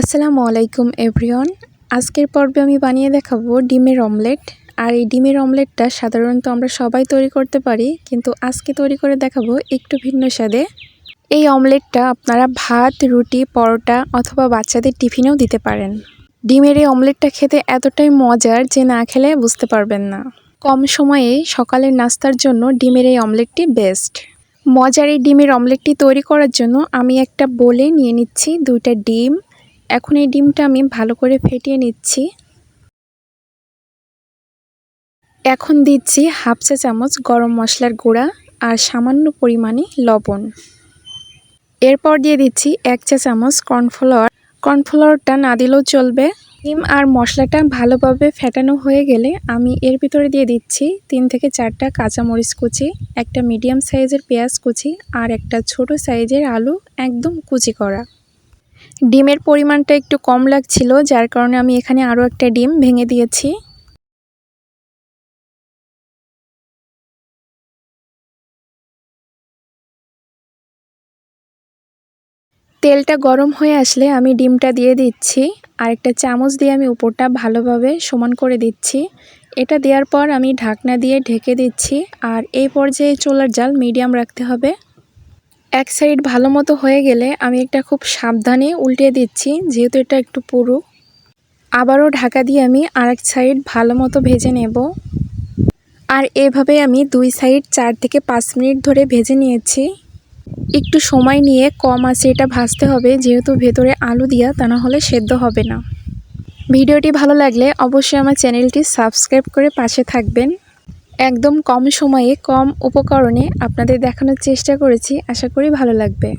আসসালামু আলাইকুম, এভরিওয়ান। আজকের পর্বে আমি বানিয়ে দেখাবো ডিমের অমলেট। আর এই ডিমের অমলেটটা সাধারণত আমরা সবাই তৈরি করতে পারি, কিন্তু আজকে তৈরি করে দেখাবো একটু ভিন্ন স্বাদে। এই অমলেটটা আপনারা ভাত, রুটি, পরোটা অথবা বাচ্চাদের টিফিনেও দিতে পারেন। ডিমের এই অমলেটটা খেতে এতটাই মজার যে না খেলে বুঝতে পারবেন না। কম সময়ে সকালের নাস্তার জন্য ডিমের এই অমলেটটি বেস্ট। মজার এই ডিমের অমলেটটি তৈরি করার জন্য আমি একটা বলে নিয়ে নিচ্ছি দুইটা ডিম এখন এই ডিমটা আমি ভালো করে ফেটিয়ে নিচ্ছি। এখন দিচ্ছি হাফ চা চামচ গরম মশলার গুঁড়া আর সামান্য পরিমাণে লবণ। এরপর দিয়ে দিচ্ছি এক চা চামচ কর্নফ্লাওয়ার। কর্নফ্লাওয়ারটা না দিলেও চলবে। ডিম আর মশলাটা ভালোভাবে ফেটানো হয়ে গেলে আমি এর ভিতরে দিয়ে দিচ্ছি তিন থেকে চারটা কাঁচামরিচ কুচি, একটা মিডিয়াম সাইজের পেঁয়াজ কুচি আর একটা ছোট সাইজের আলু একদম কুচি করা। ডিমের পরিমাণটা একটু কম লাগছিল, যার কারণে আমি এখানে আরও একটা ডিম ভেঙে দিয়েছি। তেলটা গরম হয়ে আসলে আমি ডিমটা দিয়ে দিচ্ছি, আর একটা চামচ দিয়ে আমি উপরটা ভালোভাবে সমান করে দিচ্ছি। এটা দেওয়ার পর আমি ঢাকনা দিয়ে ঢেকে দিচ্ছি, আর এই পর্যায়ে চোলার জাল মিডিয়াম রাখতে হবে। এক সাইড ভালো মতো হয়ে গেলে আমি একটা খুব সাবধানে উল্টে দিচ্ছি, যেহেতু এটা একটু পুরু। আবারও ঢাকা দিয়ে আমি আরেক সাইড ভালো মতো ভেজে নেব। আর এভাবে আমি দুই সাইড চার থেকে পাঁচ মিনিট ধরে ভেজে নিয়েছি। একটু সময় নিয়ে কম আছে এটা ভাজতে হবে, যেহেতু ভেতরে আলু দিয়া তা না হলে সেদ্ধ হবে না। ভিডিওটি ভালো লাগলে অবশ্যই আমার চ্যানেলটি সাবস্ক্রাইব করে পাশে থাকবেন। একদম কম সময়ে কম উপকরণে আপনাদের দেখানোর চেষ্টা করেছি। আশা করি ভালো লাগবে।